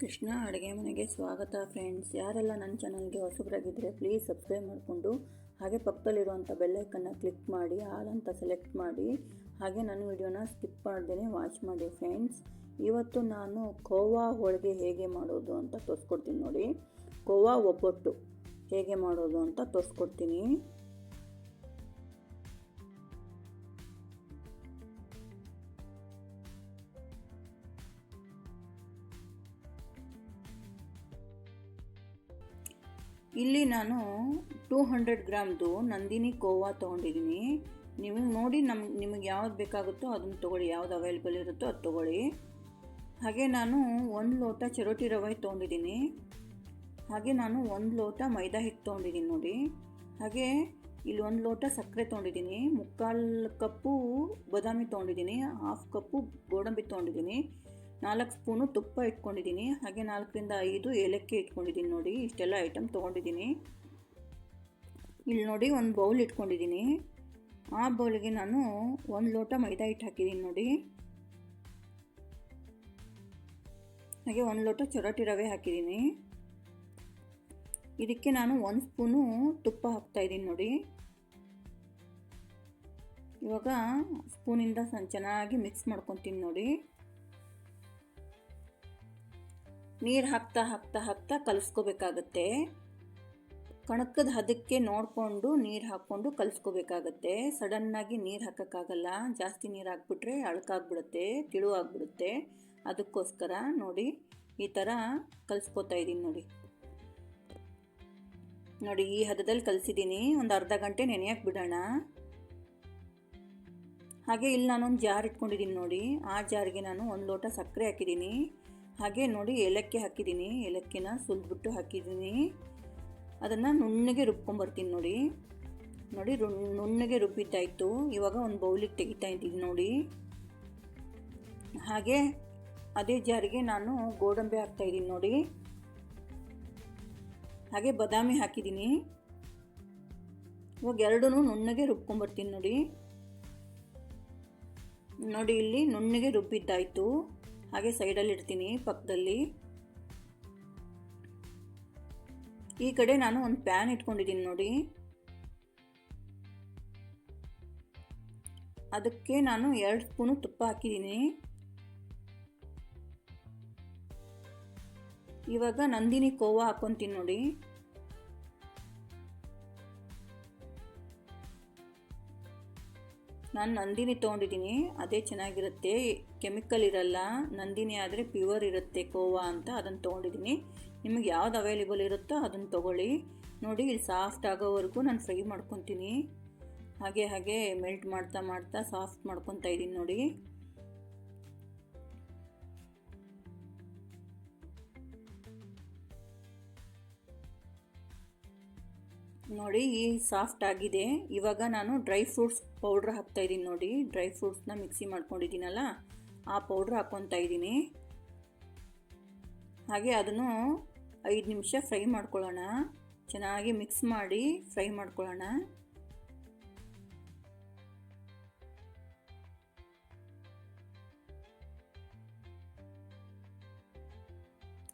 ಕೃಷ್ಣ ಅಡುಗೆ ಮನೆಗೆ ಸ್ವಾಗತ ಫ್ರೆಂಡ್ಸ್ ಯಾರೆಲ್ಲ ನನ್ನ ಚಾನಲ್ಗೆ ಹೊಸಬರಾಗಿದ್ದರೆ ಪ್ಲೀಸ್ ಸಬ್ಸ್ಕ್ರೈಬ್ ಮಾಡಿಕೊಂಡು ಹಾಗೆ ಪಕ್ಕದಲ್ಲಿರುವಂಥ ಬೆಲ್ಲೈಕನ್ನು ಕ್ಲಿಕ್ ಮಾಡಿ ಆಲ್ ಅಂತ ಸೆಲೆಕ್ಟ್ ಮಾಡಿ, ಹಾಗೆ ನನ್ನ ವಿಡಿಯೋನ ಸ್ಕಿಪ್ ಮಾಡ್ದೇ ವಾಚ್ ಮಾಡಿ ಫ್ರೆಂಡ್ಸ್ ಇವತ್ತು ನಾನು ಕೋವಾ ಹೋಳಿಗೆ ಹೇಗೆ ಮಾಡೋದು ಅಂತ ತೋರಿಸ್ಕೊಡ್ತೀನಿ ನೋಡಿ. ಕೋವಾ ಒಬ್ಬಟ್ಟು ಹೇಗೆ ಮಾಡೋದು ಅಂತ ತೋರಿಸ್ಕೊಡ್ತೀನಿ. ಇಲ್ಲಿ ನಾನು ಟೂ ಹಂಡ್ರೆಡ್ ಗ್ರಾಮ್ದು ನಂದಿನಿ ಕೋವಾ ತೊಗೊಂಡಿದ್ದೀನಿ. ನೀವು ನೋಡಿ ನಮ್, ನಿಮಗೆ ಯಾವ್ದು ಬೇಕಾಗುತ್ತೋ ಅದನ್ನು ತೊಗೊಳ್ಳಿ, ಯಾವ್ದು ಅವೈಲೇಬಲ್ ಇರುತ್ತೋ ಅದು ತೊಗೊಳ್ಳಿ. ಹಾಗೆ ನಾನು ಒಂದು ಲೋಟ ಚರೋಟಿ ರವೆ ತೊಗೊಂಡಿದ್ದೀನಿ. ಹಾಗೆ ನಾನು ಒಂದು ಲೋಟ ಮೈದಾ ಹಿಟ್ಟು ತೊಗೊಂಡಿದ್ದೀನಿ ನೋಡಿ. ಹಾಗೆ ಇಲ್ಲಿ ಒಂದು ಲೋಟ ಸಕ್ಕರೆ ತೊಗೊಂಡಿದ್ದೀನಿ. ಮುಕ್ಕಾಲು ಕಪ್ಪು ಬಾದಾಮಿ ತೊಗೊಂಡಿದ್ದೀನಿ, ಹಾಫ್ ಕಪ್ಪು ಗೋಡಂಬಿ ತೊಗೊಂಡಿದ್ದೀನಿ. ನಾಲ್ಕು ಸ್ಪೂನು ತುಪ್ಪ ಇಟ್ಕೊಂಡಿದ್ದೀನಿ, ಹಾಗೆ ನಾಲ್ಕರಿಂದ ಐದು ಏಲಕ್ಕಿ ಇಟ್ಕೊಂಡಿದ್ದೀನಿ ನೋಡಿ, ಇಷ್ಟೆಲ್ಲ ಐಟಮ್ ತೊಗೊಂಡಿದ್ದೀನಿ. ಇಲ್ಲಿ ನೋಡಿ ಒಂದು ಬೌಲ್ ಇಟ್ಕೊಂಡಿದ್ದೀನಿ. ಆ ಬೌಲಿಗೆ ನಾನು ಒಂದು ಲೋಟ ಮೈದಾ ಹಿಟ್ಟು ಹಾಕಿದ್ದೀನಿ ನೋಡಿ. ಹಾಗೆ ಒಂದು ಲೋಟ ಚೊರಟಿ ರವೆ ಹಾಕಿದ್ದೀನಿ. ಇದಕ್ಕೆ ನಾನು ಒಂದು ಸ್ಪೂನು ತುಪ್ಪ ಹಾಕ್ತಾಯಿದ್ದೀನಿ ನೋಡಿ. ಇವಾಗ ಸ್ಪೂನಿಂದ ಚೆನ್ನಾಗಿ ಮಿಕ್ಸ್ ಮಾಡ್ಕೊತೀನಿ ನೋಡಿ. ನೀರು ಹಾಕ್ತಾ ಹಾಕ್ತಾ ಹಾಕ್ತಾ ಕಲಿಸ್ಕೋಬೇಕಾಗತ್ತೆ. ಕಣಕದ ಹದಕ್ಕೆ ನೋಡಿಕೊಂಡು ನೀರು ಹಾಕ್ಕೊಂಡು ಕಲಿಸ್ಕೋಬೇಕಾಗತ್ತೆ. ಸಡನ್ನಾಗಿ ನೀರು ಹಾಕೋಕ್ಕಾಗಲ್ಲ. ಜಾಸ್ತಿ ನೀರು ಹಾಕ್ಬಿಟ್ರೆ ಅಳ್ಕಾಗ್ಬಿಡುತ್ತೆ, ತಿಳು ಆಗಿಬಿಡುತ್ತೆ. ಅದಕ್ಕೋಸ್ಕರ ನೋಡಿ, ಈ ಥರ ಕಲಿಸ್ಕೋತಾ ಇದ್ದೀನಿ ನೋಡಿ. ನೋಡಿ, ಈ ಹದದಲ್ಲಿ ಕಲಿಸಿದ್ದೀನಿ. ಒಂದು ಅರ್ಧ ಗಂಟೆ ನೆನೆಯಕ್ಕೆ ಬಿಡೋಣ. ಹಾಗೆ ಇಲ್ಲಿ ನಾನೊಂದು ಜಾರ್ ಇಟ್ಕೊಂಡಿದ್ದೀನಿ ನೋಡಿ. ಆ ಜಾರಿಗೆ ನಾನು ಒಂದು ಲೋಟ ಸಕ್ಕರೆ ಹಾಕಿದ್ದೀನಿ. ಹಾಗೆ ನೋಡಿ ಏಲಕ್ಕಿ ಹಾಕಿದ್ದೀನಿ. ಏಲಕ್ಕಿನ ಸುಲಿದ್ಬಿಟ್ಟು ಹಾಕಿದ್ದೀನಿ. ಅದನ್ನು ನುಣ್ಣಗೆ ರುಬ್ಕೊಂಬರ್ತೀನಿ ನೋಡಿ. ನೋಡಿ ನುಣ್ಣಗೆ ರುಬ್ಬಿದ್ದಾಯಿತು. ಇವಾಗ ಒಂದು ಬೌಲಿಗೆ ತೆಗಿತಾ ಇದ್ದೀನಿ ನೋಡಿ. ಹಾಗೆ ಅದೇ ಜಾರಿಗೆ ನಾನು ಗೋಡಂಬಿ ಹಾಕ್ತಾಯಿದ್ದೀನಿ ನೋಡಿ. ಹಾಗೆ ಬಾದಾಮಿ ಹಾಕಿದ್ದೀನಿ. ಇವಾಗ ಎರಡೂ ನುಣ್ಣಗೆ ರುಬ್ಕೊಂಬರ್ತೀನಿ ನೋಡಿ. ನೋಡಿ ಇಲ್ಲಿ ನುಣ್ಣಗೆ ರುಬ್ಬಿದ್ದಾಯಿತು. ಹಾಗೆ ಸೈಡಲ್ಲಿ ಇಡ್ತೀನಿ ಪಕ್ಕದಲ್ಲಿ. ಈ ಕಡೆ ನಾನು ಒಂದು ಪ್ಯಾನ್ ಇಟ್ಕೊಂಡಿದ್ದೀನಿ ನೋಡಿ. ಅದಕ್ಕೆ ನಾನು ಎರಡು ಸ್ಪೂನು ತುಪ್ಪ ಹಾಕಿದ್ದೀನಿ. ಇವಾಗ ನಂದಿನಿ ಕೋವಾ ಹಾಕ್ಕೊತೀನಿ ನೋಡಿ. ನಾನು ನಂದಿನಿ ತೊಗೊಂಡಿದ್ದೀನಿ, ಅದೇ ಚೆನ್ನಾಗಿರುತ್ತೆ. ಕೆಮಿಕಲ್ ಇರಲ್ಲ, ನಂದಿನಿ ಆದರೆ ಪ್ಯೂರ್ ಇರುತ್ತೆ ಕೋವಾ ಅಂತ ಅದನ್ನು ತೊಗೊಂಡಿದ್ದೀನಿ. ನಿಮಗೆ ಯಾವ್ದು ಅವೈಲೇಬಲ್ ಇರುತ್ತೋ ಅದನ್ನು ತೊಗೊಳ್ಳಿ. ನೋಡಿ, ಇಲ್ಲಿ ಸಾಫ್ಟ್ ಆಗೋವರೆಗೂ ನಾನು ಫ್ರೈ ಮಾಡ್ಕೊತೀನಿ. ಹಾಗೆ ಹಾಗೆ ಮೆಲ್ಟ್ ಮಾಡ್ತಾ ಮಾಡ್ತಾ ಸಾಫ್ಟ್ ಮಾಡ್ಕೊತಾ ಇದ್ದೀನಿ ನೋಡಿ. ನೋಡಿ, ಈ ಸಾಫ್ಟ್ ಆಗಿದೆ. ಇವಾಗ ನಾನು ಡ್ರೈ ಫ್ರೂಟ್ಸ್ ಪೌಡ್ರ್ ಹಾಕ್ತಾಯಿದ್ದೀನಿ ನೋಡಿ. ಡ್ರೈ ಫ್ರೂಟ್ಸ್ನ ಮಿಕ್ಸಿ ಮಾಡ್ಕೊಂಡಿದ್ದೀನಲ್ಲ? ಆ ಪೌಡ್ರ್ ಹಾಕ್ಕೊತಾ ಇದ್ದೀನಿ. ಹಾಗೆ ಅದನ್ನು ಐದು ನಿಮಿಷ ಫ್ರೈ ಮಾಡ್ಕೊಳ್ಳೋಣ. ಚೆನ್ನಾಗಿ ಮಿಕ್ಸ್ ಮಾಡಿ ಫ್ರೈ ಮಾಡ್ಕೊಳ್ಳೋಣ.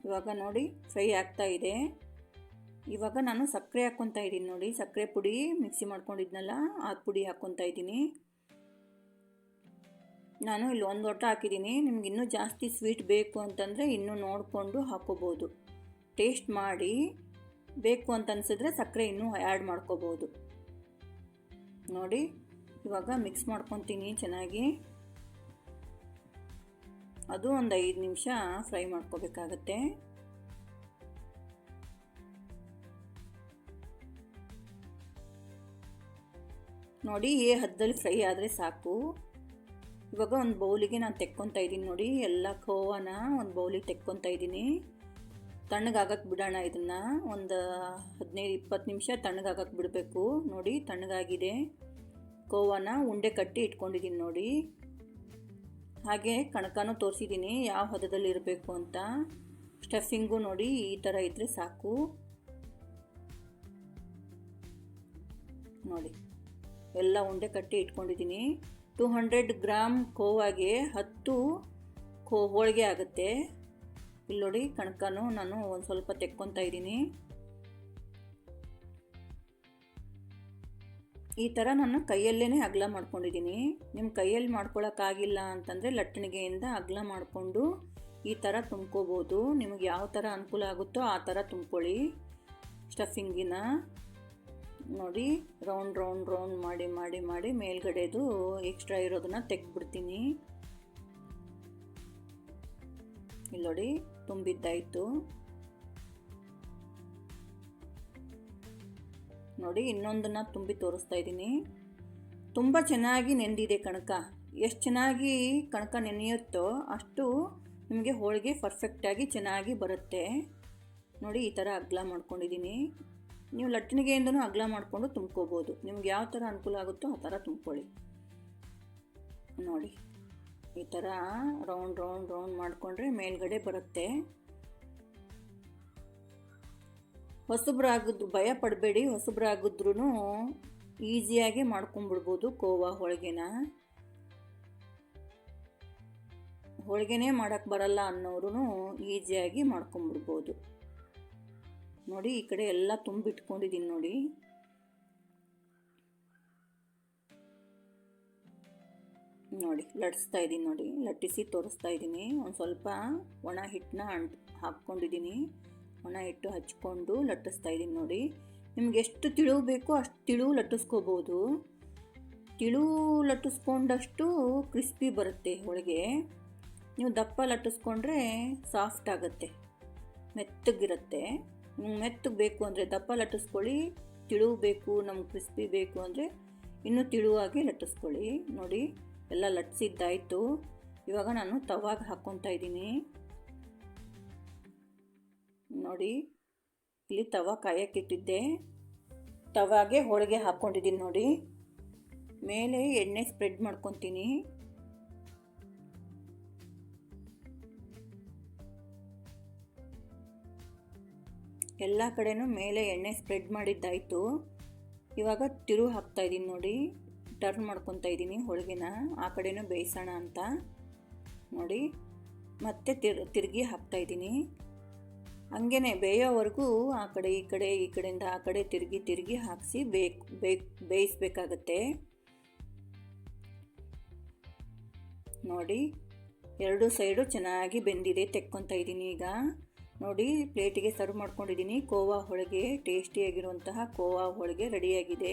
ಇವಾಗ ನೋಡಿ ಫ್ರೈ ಆಗ್ತಾ ಇದೆ. ಇವಾಗ ನಾನು ಸಕ್ಕರೆ ಹಾಕ್ಕೊತಾ ಇದ್ದೀನಿ ನೋಡಿ. ಸಕ್ಕರೆ ಪುಡಿ ಮಿಕ್ಸಿ ಮಾಡ್ಕೊಂಡಿದ್ನಲ್ಲ, ಆ ಪುಡಿ ಹಾಕ್ಕೊತಾ ಇದ್ದೀನಿ. ನಾನು ಇಲ್ಲಿ ಒಂದು ಲೋಟ ಹಾಕಿದ್ದೀನಿ. ನಿಮ್ಗೆ ಇನ್ನೂ ಜಾಸ್ತಿ ಸ್ವೀಟ್ ಬೇಕು ಅಂತಂದರೆ ಇನ್ನೂ ನೋಡಿಕೊಂಡು ಹಾಕೋಬೋದು. ಟೇಸ್ಟ್ ಮಾಡಿ ಬೇಕು ಅಂತ ಅನಿಸಿದ್ರೆ ಸಕ್ಕರೆ ಇನ್ನೂ ಆ್ಯಡ್ ಮಾಡ್ಕೋಬೋದು. ನೋಡಿ, ಇವಾಗ ಮಿಕ್ಸ್ ಮಾಡ್ಕೊತೀನಿ ಚೆನ್ನಾಗಿ. ಅದು ಒಂದು ಐದು ನಿಮಿಷ ಫ್ರೈ ಮಾಡ್ಕೋಬೇಕಾಗತ್ತೆ. ನೋಡಿ, ಈ ಹದ್ದಲ್ಲಿ ಫ್ರೈ ಆದರೆ ಸಾಕು. ಇವಾಗ ಒಂದು ಬೌಲಿಗೆ ನಾನು ತೆಕ್ಕೊತಾ ಇದ್ದೀನಿ ನೋಡಿ, ಎಲ್ಲ ಖೋವಾನ ಒಂದು ಬೌಲಿಗೆ ತೆಕ್ಕೊತಾ ಇದ್ದೀನಿ ತಣ್ಣಗಾಗಕ್ಕೆ ಬಿಡೋಣ ಇದನ್ನು. ಒಂದು ಹದಿನೈದು, ಇಪ್ಪತ್ತು ನಿಮಿಷ ತಣ್ಣಗಾಗಕ್ಕೆ ಬಿಡಬೇಕು. ನೋಡಿ, ತಣ್ಣಗಾಗಿದೆ. ಖೋವಾನ ಉಂಡೆ ಕಟ್ಟಿ ಇಟ್ಕೊಂಡಿದ್ದೀನಿ ನೋಡಿ. ಹಾಗೆ ಕಣಕನೂ ತೋರಿಸಿದ್ದೀನಿ ಯಾವ ಹದದಲ್ಲಿ ಇರಬೇಕು ಅಂತ. ಸ್ಟಫಿಂಗು ನೋಡಿ, ಈ ಥರ ಇದ್ದರೆ ಸಾಕು. ನೋಡಿ, ಎಲ್ಲ ಉಂಡೆ ಕಟ್ಟಿ ಇಟ್ಕೊಂಡಿದ್ದೀನಿ ಟೂ ಹಂಡ್ರೆಡ್ ಗ್ರಾಮ್ ಕೋವಾಗೆ ಹತ್ತು ಕೋ ಹೋಳಿಗೆ ಆಗುತ್ತೆ. ಇಲ್ಲಿ ನೋಡಿ ಕಣಕನು ನಾನು ಒಂದು ಸ್ವಲ್ಪ ತೆಕ್ಕೊತಾ ಇದ್ದೀನಿ. ಈ ಥರ ನಾನು ಕೈಯಲ್ಲೇ ಅಗಲ ಮಾಡ್ಕೊಂಡಿದ್ದೀನಿ. ನಿಮ್ಮ ಕೈಯಲ್ಲಿ ಮಾಡ್ಕೊಳಕ್ಕಾಗಿಲ್ಲ ಅಂತಂದರೆ ಲಟ್ಟಣಿಗೆಯಿಂದ ಅಗಲ ಮಾಡಿಕೊಂಡು ಈ ಥರ ತುಂಬ್ಕೋಬೋದು. ನಿಮಗೆ ಯಾವ ಥರ ಅನುಕೂಲ ಆಗುತ್ತೋ ಆ ಥರ ತುಂಬ್ಕೊಳ್ಳಿ. ಸ್ಟಫಿಂಗಿನ ನೋಡಿ ರೌಂಡ್ ರೌಂಡ್ ರೌಂಡ್ ಮಾಡಿ ಮಾಡಿ ಮಾಡಿ ಮೇಲ್ಗಡೆದು ಎಕ್ಸ್ಟ್ರಾ ಇರೋದನ್ನು ತೆಗೆದ್ಬಿಡ್ತೀನಿ. ಇಲ್ಲಿ ನೋಡಿ, ತುಂಬಿದ್ದಾಯಿತು. ನೋಡಿ, ಇನ್ನೊಂದನ್ನು ತುಂಬಿ ತೋರಿಸ್ತಾ ಇದ್ದೀನಿ. ತುಂಬ ಚೆನ್ನಾಗಿ ನೆಂದಿದೆ ಕಣಕ. ಎಷ್ಟು ಚೆನ್ನಾಗಿ ಕಣಕ ನೆನೆಯುತ್ತೋ ಅಷ್ಟು ನಿಮಗೆ ಹೋಳಿಗೆ ಪರ್ಫೆಕ್ಟಾಗಿ ಚೆನ್ನಾಗಿ ಬರುತ್ತೆ. ನೋಡಿ, ಈ ಥರ ಅಗ್ಲ ಮಾಡ್ಕೊಂಡಿದ್ದೀನಿ. ನೀವು ಲಟ್ಟಣಿಗೆಯಿಂದನೂ ಅಗಲ ಮಾಡಿಕೊಂಡು ತುಂಬ್ಕೋಬೋದು. ನಿಮ್ಗೆ ಯಾವ ಥರ ಅನುಕೂಲ ಆಗುತ್ತೋ ಆ ಥರ ತುಂಬ್ಕೊಳ್ಳಿ. ನೋಡಿ, ಈ ಥರ ರೌಂಡ್ ರೌಂಡ್ ರೌಂಡ್ ಮಾಡಿಕೊಂಡ್ರೆ ಮೇಲ್ಗಡೆ ಬರುತ್ತೆ. ಹೊಸಬ್ರಾಗಿದ್ದು ಭಯ ಪಡಬೇಡಿ. ಹೊಸಬ್ರಾಗಿದ್ರೂ ಈಸಿಯಾಗಿ ಮಾಡ್ಕೊಂಬಿಡ್ಬೋದು ಕೋವಾ ಹೋಳಿಗೆನ. ಹೋಳಿಗೆನೇ ಮಾಡೋಕ್ಕೆ ಬರಲ್ಲ ಅನ್ನೋರು ಈಸಿಯಾಗಿ ಮಾಡ್ಕೊಂಬಿಡ್ಬೋದು. ನೋಡಿ, ಈ ಕಡೆ ಎಲ್ಲ ತುಂಬಿಟ್ಕೊಂಡಿದ್ದೀನಿ ನೋಡಿ. ನೋಡಿ ಲಟ್ಸ್ತಾ ಇದ್ದೀನಿ ನೋಡಿ, ಲಟ್ಟಿಸಿ ತೋರಿಸ್ತಾ ಇದ್ದೀನಿ ಒಂದು ಸ್ವಲ್ಪ ಒಣ ಹಿಟ್ಟನ್ನ ಅಂಟು ಹಾಕ್ಕೊಂಡಿದ್ದೀನಿ ಒಣ ಹಿಟ್ಟು ಹಚ್ಕೊಂಡು ಲಟ್ಟಿಸ್ತಾ ಇದ್ದೀನಿ ನೋಡಿ. ನಿಮ್ಗೆ ಎಷ್ಟು ತಿಳುವು ಬೇಕೋ ಅಷ್ಟು ತಿಳುವು ಲಟ್ಟಿಸ್ಕೋಬೋದು. ತಿಳು ಲಟ್ಟಿಸ್ಕೊಂಡಷ್ಟು ಕ್ರಿಸ್ಪಿ ಬರುತ್ತೆ ಹೋಳಿಗೆ. ನೀವು ದಪ್ಪ ಲಟ್ಟಿಸ್ಕೊಂಡ್ರೆ ಸಾಫ್ಟ್ ಆಗುತ್ತೆ, ಮೆತ್ತಗಿರುತ್ತೆ. ಮೆತ್ತಗೆ ಬೇಕು ಅಂದರೆ ದಪ್ಪ ಲಟ್ಟಿಸ್ಕೊಳ್ಳಿ ತಿಳುವು ಬೇಕು ನಮ್ಗೆ ಕ್ರಿಸ್ಪಿ ಬೇಕು ಅಂದರೆ ಇನ್ನೂ ತಿಳುವಾಗಿ ಲಟ್ಟಿಸ್ಕೊಳ್ಳಿ. ನೋಡಿ, ಎಲ್ಲ ಲಟ್ಟಿಸಿದ್ದಾಯಿತು. ಇವಾಗ ನಾನು ತವಾಗ ಹಾಕ್ಕೊತಾ ಇದ್ದೀನಿ. ನೋಡಿ, ಇಲ್ಲಿ ತವ ಕಾಯಕ್ಕಿಟ್ಟಿದ್ದೆ ತವಾಗೆ ಹೋಳಿಗೆ ಹಾಕ್ಕೊಂಡಿದ್ದೀನಿ ನೋಡಿ. ಮೇಲೆ ಎಣ್ಣೆ ಸ್ಪ್ರೆಡ್ ಮಾಡ್ಕೊತೀನಿ. ಎಲ್ಲ ಕಡೆನೂ ಮೇಲೆ ಎಣ್ಣೆ ಸ್ಪ್ರೆಡ್ ಮಾಡಿದ್ದಾಯಿತು. ಇವಾಗ ತಿರು ಹಾಕ್ತಾಯಿದ್ದೀನಿ ನೋಡಿ. ಟರ್ನ್ ಮಾಡ್ಕೊತಾ ಇದ್ದೀನಿ ಹೋಳಿಗೆನ. ಆ ಕಡೆನೂ ಬೇಯಿಸೋಣ ಅಂತ. ನೋಡಿ. ಮತ್ತೆ ತಿರ್, ತಿರುಗಿ ಹಾಕ್ತಾಯಿದ್ದೀನಿ ಹಂಗೇ ಬೇಯೋವರೆಗೂ ಆ ಕಡೆ, ಈ ಕಡೆ, ಈ ಕಡೆಯಿಂದ ಆ ಕಡೆ ತಿರುಗಿ ತಿರುಗಿ ಹಾಕಿಸಿ ಬೇಕ್ ಬೇಕ್, ಬೇಯಿಸ್ಬೇಕಾಗತ್ತೆ. ನೋಡಿ. ಎರಡು ಸೈಡು ಚೆನ್ನಾಗಿ ಬೆಂದಿದೆ, ತೆಕ್ಕೊತಾ ಇದ್ದೀನಿ ಈಗ. ನೋಡಿ ಪ್ಲೇಟಿಗೆ ಸರ್ವ್ ಮಾಡ್ಕೊಂಡಿದ್ದೀನಿ. ಕೋವಾ ಹೋಳಿಗೆ ಟೇಸ್ಟಿಯಾಗಿರುವಂತಹ ಕೋವಾ ಹೋಳಿಗೆ ರೆಡಿಯಾಗಿದೆ.